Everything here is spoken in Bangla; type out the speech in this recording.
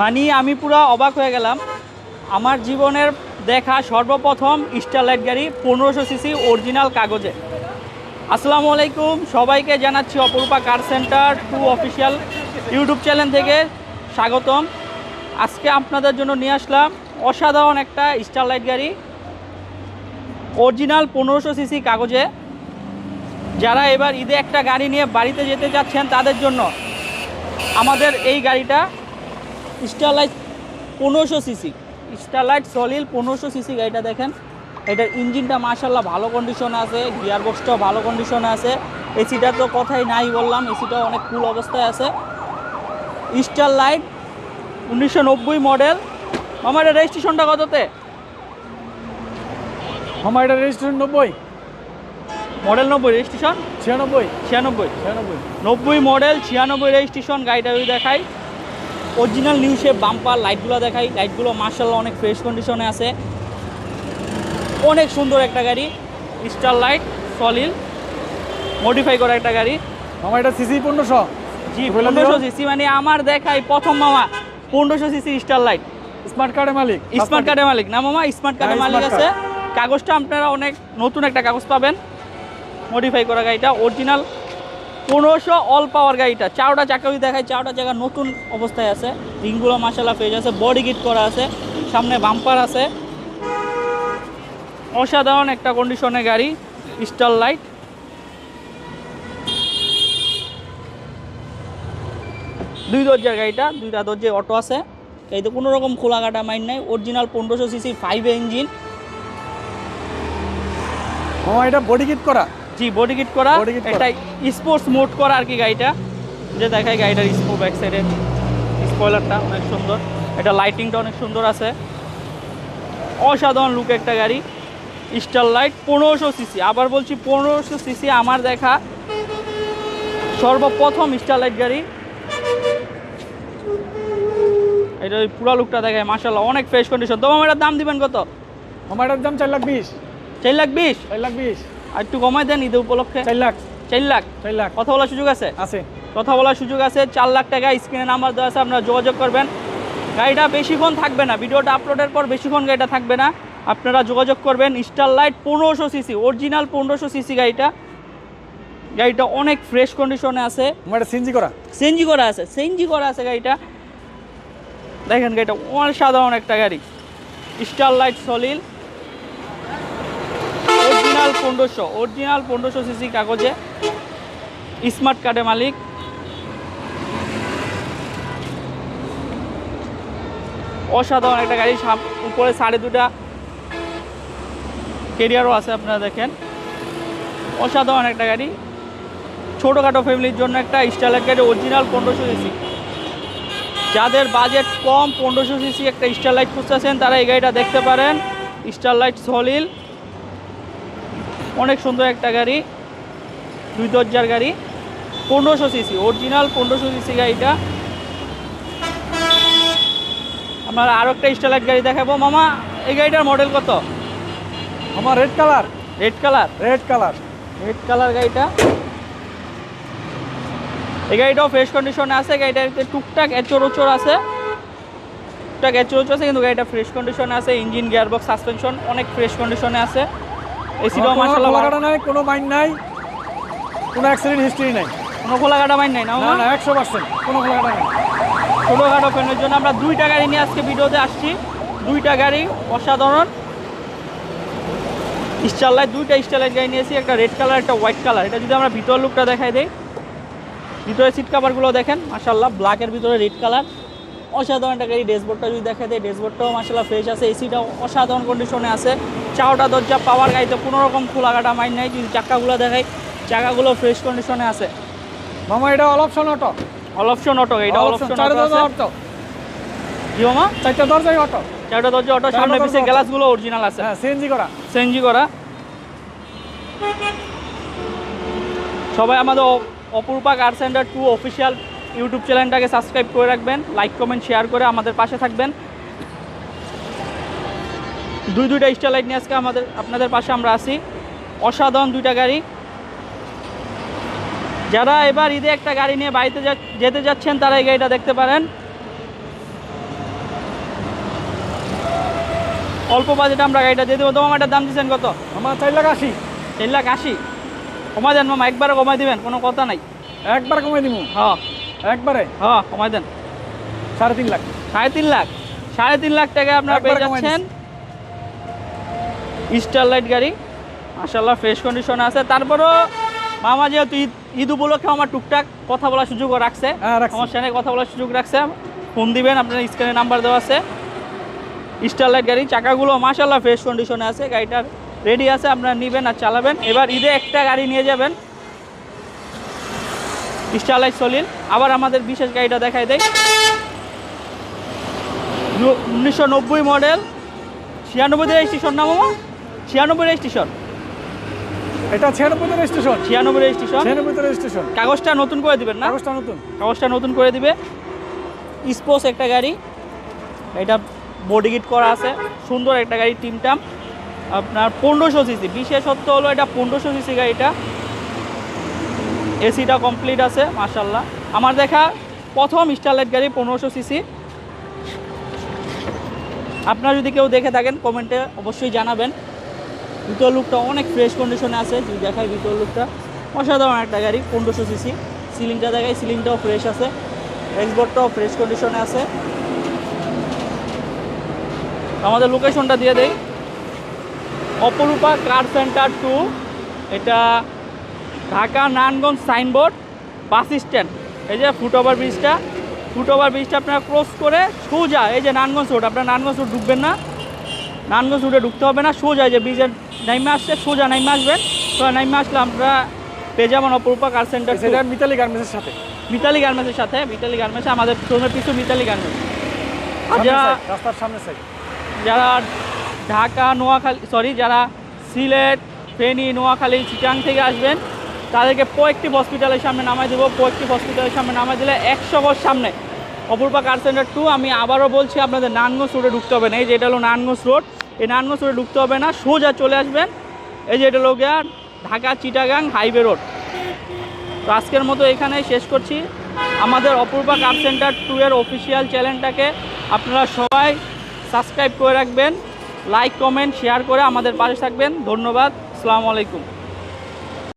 মানে আমি পুরো অবাক হয়ে গেলাম। আমার জীবনের দেখা সর্বপ্রথম স্টারলাইট গাড়ি পনেরোশো সিসি অরিজিনাল কাগজে। আসসালামু আলাইকুম, সবাইকে জানাচ্ছি Aparupa car centre two official YouTube channel থেকে স্বাগতম। আজকে আপনাদের জন্য নিয়ে আসলাম অসাধারণ একটা স্টারলাইট গাড়ি, অরিজিনাল পনেরোশো সিসি কাগজে। যারা এবার ঈদে একটা গাড়ি নিয়ে বাড়িতে যেতে চাচ্ছেন তাদের জন্য আমাদের এই গাড়িটা স্টারলাইট পনেরোশো সিসি। স্টারলাইট সলিল পনেরোশো সিসি গাড়িটা দেখেন। এটার ইঞ্জিনটা মাশাল্লাহ ভালো কন্ডিশনে আছে গিয়ার বক্সটাও ভালো কন্ডিশনে আছে। এসিটার তো কথাই নাই বললাম এসিটাও অনেক কুল অবস্থায় আছে। স্টারলাইট উনিশশো নব্বই মডেল আমার এটা রেজিস্ট্রেশনটা কততে? আমার এটা রেজিস্ট্রেশন নব্বই। মডেল নব্বই রেজিস্ট্রেশন ছিয়ানব্বই। ছিয়ানব্বই। ছিয়ানব্বই। নব্বই মডেল ছিয়ানব্বই রেজিস্ট্রেশন গাড়িটা যদি দেখাই। অরিজিনাল নিউ শেপ বাম্পার লাইটগুলো দেখাই। লাইটগুলো মার্শাল্লাহ অনেক ফ্রেশ কন্ডিশনে আছে। অনেক সুন্দর একটা গাড়ি। স্টার লাইট সলিল মডিফাই করা একটা গাড়ি। আমার এটা সিসি পনেরোশো। জি। পনেরোশো সিসি মানে আমার দেখাই প্রথম মামা। পনেরোশো সিসি স্টার লাইট স্মার্ট কার্ডের মালিক। স্মার্ট কার্ডের মালিক। না মামা স্মার্ট কার্ডের হ্যাঁ, মালিক আছে। কাগজটা আপনারা অনেক নতুন একটা কাগজ পাবেন। মডিফাই করা গাড়িটা অরিজিনাল পনেরোশো অল পাওয়ার গাড়িটা। চারটা চাকা যদি দেখায় চারটা চাকা নতুন অবস্থায় আছে। রিংগুলো মাসালা ফ্রেজ আছে বডি গিট করা আছে, সামনে বাম্পার আছে। অসাধারণ একটা কন্ডিশনের গাড়ি স্টার লাইট দুই দরজার গাড়িটা, দুইটা দরজায় অটো আছে। এই তো কোনো রকম খোলা কাটা মাইন নাই অরিজিনাল পনেরোশো সিসি ফাইভ ইঞ্জিন আমার এটা বডি কিট করা? জি বডি কিট করা। এটা স্পোর্টস মোড করা। আর কি গাড়িটা। যে দেখায় গাড়িটার স্পো ব্যাক সাইডে স্পয়লারটা অনেক সুন্দর। এটা লাইটিংটা অনেক সুন্দর আছে। অসাধারণ লুক একটা গাড়ি। স্টার লাইট পনেরোশো সিসি আবার বলছি পনেরোশো সিসি আমার দেখা সর্বপ্রথম স্টার লাইট গাড়ি। এটা ওই পুরো লুকটা দেখায় মাসাল্লাহ অনেক ফ্রেশ কন্ডিশন তো এটার দাম দিবেন কত? আমার এটার দাম চার লাখ বিশ। চার লাখ বিশ? চার লাখ বিশ। আর একটু কমাই দেন ঈদের উপলক্ষে। চার লাখ। চার লাখ? চার লাখ। কথা বলার সুযোগ আছে? আছে। কথা বলার সুযোগ আছে চার লাখ টাকা স্ক্রিনে নাম্বার দেওয়া আছে আপনারা যোগাযোগ করবেন। গাড়িটা বেশিক্ষণ থাকবে না ভিডিওটা আপলোডের পর বেশিক্ষণ গাড়িটা থাকবে না। আপনারা যোগাযোগ করবেন স্টার লাইট পনেরোশো সিসি অরিজিনাল পনেরোশো সিসি গাড়িটা। গাড়িটা অনেক ফ্রেশ কন্ডিশনে আছে। সিনজি করা? সিএনজি করা আছে সিএনজি করা আছে গাড়িটা। দেখেন গাড়িটা অসাধারণ একটা গাড়ি। স্টার লাইট সলিল পনেরোশো অরিজিনাল পনেরোশো সিসি কাগজে স্মার্ট কার্ডের মালিক। অসাধারণ একটা গাড়ি উপরে সাড়ে দুটা কেরিয়ারও আছে আপনারা দেখেন। অসাধারণ একটা গাড়ি। ছোটোখাটো ফ্যামিলির জন্য একটা স্টাইলার গাড়ি অরিজিনাল পনেরোশো সিসি যাদের বাজেট কম, পনেরোশো সিসি একটা স্টার লাইট খুঁজতেছেন, তারা এই গাড়িটা দেখতে পারেন। স্টার লাইট সলিল। অনেক সুন্দর একটা গাড়ি দুই দরজার গাড়ি পনেরোশো সিসি অরিজিনাল পনেরোশো সিসি গাড়িটা। আমার আরও একটা স্টারলাইট গাড়ি দেখাবো। মামা এই গাড়িটার মডেল কত? আমার red colour red colour red colour red colour গাড়িটা। এই গাড়িটাও ফ্রেশ কন্ডিশনে আছে। গাড়িটাতে টুকটাক এচোর ওচোর আছে। টুকটাক এচোর ওচোর আছে কিন্তু গাড়িটা ফ্রেশ কন্ডিশনে আছে। ইঞ্জিন গিয়ারবক্স সাসপেনশন অনেক ফ্রেশ কন্ডিশনে আছে। এসিটাও মাসাল্লাহ খোলাকাটা নাই কোনো মাইন্ড নাই কোনো অ্যাক্সিডেন্ট হিস্ট্রি নাই। কোনো খোলা কাটা মাইন নাই না না একশো পার্সেন্ট কোনো খোলাকাটা নাই। ছোটোখাটো ফ্যানের জন্য আমরা দুইটা গাড়ি নিয়ে আজকে ভিডিওতে আসছি। দুইটা গাড়ি অসাধারণ। স্টারলাইট দুইটা স্টারলাইট গাড়ি নিয়েছি একটা রেড কালার একটা হোয়াইট কালার। এটা যদি আমরা ভিতর লুকটা দেখাই দিই ভিতরে সিট কাভারগুলো দেখেন মাসাল্লাহ ব্ল্যাকের ভিতরে রেড কালার। অসাধারণ একটা গাড়ি ড্যাশবোর্ডটা যদি দেখা দেয় ড্যাশবোর্ডটাও মাসাল্লাহ ফ্রেশ আছে এসিটাও অসাধারণ কন্ডিশনে আছে। চাওটা দরজা পাওয়ার গাড়িতে কোনো রকম খোলাঘাটা মাইন নাই যদি চাকাগুলো দেখাই চাকাগুলো ফ্রেশ কন্ডিশনে আছে। মামা এটা all option auto all option auto এটা অল অপশন অটো কি মামা? চারটা দরজাই অটো চারটা দরজা অটো সামনে দরজা auto। গ্লাসগুলো অরিজিনাল আছে। হ্যাঁ সিএনজি করা। সিএনজি করা। সবাই আমাদের অ- Aparupa car centre two official YouTube চ্যানেলটাকে সাবস্ক্রাইব করে রাখবেন লাইক কমেন্ট শেয়ার করে আমাদের পাশে থাকবেন। দুই দুইটা স্টার লাইট নিয়ে আজকে আমাদের আপনাদের পাশে আমরা আছি। অসাধারণ দুইটা গাড়ি। যারা এবার ঈদে একটা গাড়ি নিয়ে বাড়িতে যেতে যাচ্ছেন তারা এই গাড়িটা দেখতে পারেন। অল্প বাজেটে আমরা গাড়িটা দিয়ে দেবো। তোমার এটার দাম দিচ্ছেন কত? আমার চার লাখ আশি। চার লাখ আশি? কমাই দেন মামা একবার কমাই দিবেন কোনো কথা নাই। একবার কমাই দিব হ্যাঁ। একবারে? হ্যাঁ কমাই দেন। সাড়ে তিন লাখ। সাড়ে তিন লাখ? সাড়ে তিন লাখ টাকা আপনারা পেয়ে যাচ্ছেন। স্টারলাইট গাড়ি। মাসাল্লাহ ফ্রেশ কন্ডিশনে আছে। তারপরও মামা যেহেতু ঈদ ঈদ উপলক্ষে আমার টুকটাক কথা বলার সুযোগ রাখছে। হ্যাঁ আমার সাথে কথা বলার সুযোগ রাখছে। ফোন দিবেন আপনার স্ক্রিনে নাম্বার দেওয়া আছে। স্টারলাইট গাড়ি চাকাগুলো মাসাল্লাহ ফ্রেশ কন্ডিশনে আছে। গাড়িটার রেডি আছে আপনারা নেবেন আর চালাবেন। এবার ঈদে একটা গাড়ি নিয়ে যাবেন। স্টারলাইট সলিল আবার আমাদের বিশেষ গাড়িটা দেখাই দেয় উনিশশো নব্বই মডেল। ছিয়ানব্বই রেজিস্ট্রেশন না মামা? ছিয়ানব্বই রেজিস্ট্রেশন এটা ছিয়ানব্বই রেজিস্ট্রেশন ছিয়ানব্বই রেজিস্ট্রেশন ছিয়ানব্বই রেজিস্ট্রেশন কাগজটা নতুন করে দিবেন না? কাগজটা নতুন। কাগজটা নতুন করে দিবে। স্পোর্টস একটা গাড়ি। এটা বডি কিট করা আছে। সুন্দর একটা গাড়ি টিমটাম আপনার পনেরোশো সিসি বিশেষত্ব হলো এটা পনেরোশো সিসি গাড়িটা। এসিটা কমপ্লিট আছে মার্শাল্লাহ আমার দেখা প্রথম স্টারলাইট গাড়ি পনেরোশো সিসি। আপনারা যদি কেউ দেখে থাকেন, কমেন্টে অবশ্যই জানাবেন। ভিতর লুকটা অনেক ফ্রেশ কন্ডিশনে আছে, যদি দেখায় ভিতর লুকটা অসাধারণ একটা গাড়ি, পনেরোশো সিসি। সিলিংটা দেখায় সিলিংটাও ফ্রেশ আছে। এক্সবোর্ডটাও ফ্রেশ কন্ডিশনে আছে। আমাদের লোকেশনটা দিয়ে দেই। অপরূপা কার সেন্টার টু এটা Dhaka Narayanganj signboard bus stand. এই যে ফুট ওভার ব্রিজটা ফুট ওভার ব্রিজটা আপনারা ক্রস করে সোজা এই যে নারায়ণগঞ্জ রোড আপনারা নারায়ণগঞ্জ রোড ঢুকবেন না। নারায়ণগঞ্জ রোডে ঢুকতে হবে না সোজা এই যে ব্রিজের নাইমে আসছে সোজা নাইমে আসবেন। তো নাইমে আসলে আমরা পেয়ে যাবেন অপরূপা কার সেন্টার সেটা মিতালি গার্মেন্টসের সাথে। মিতালি গার্মেন্টসের সাথে মিতালি গার্মেন্টস আমাদের শোরুমের পিছু মিতালি গার্মেন্টস। যারা রাস্তার সামনে সাইড যারা ঢাকা নোয়াখালী সরি যারা সিলেট ফেনী নোয়াখালী চিটাং থেকে আসবেন তাদেরকে প্রোয়েক্টিভ হসপিটালের সামনে নামাই দেবো। প্রোয়েক্টিভ হসপিটালের সামনে নামাই দিলে একশো বছর সামনে। অপূর্বা কার সেন্টার টু আমি আবারও বলছি, আপনাদের নানগঞ্জ রোডে ঢুকতে হবে না। এই যে এটা হলো নানগঞ্জ রোড এই নানগঞ্জ রোডে ঢুকতে হবে না। সোজা চলে আসবেন। এই যে এটা হলো গিয়া ঢাকা চিটাগাং হাইওয়ে রোড তো আজকের মতো এখানেই শেষ করছি। আমাদের অপূর্বা কার সেন্টার টু এর অফিসিয়াল চ্যানেলটাকে আপনারা সবাই সাবস্ক্রাইব করে রাখবেন। লাইক কমেন্ট শেয়ার করে আমাদের পাশে থাকবেন। ধন্যবাদ। আসসালামু আলাইকুম।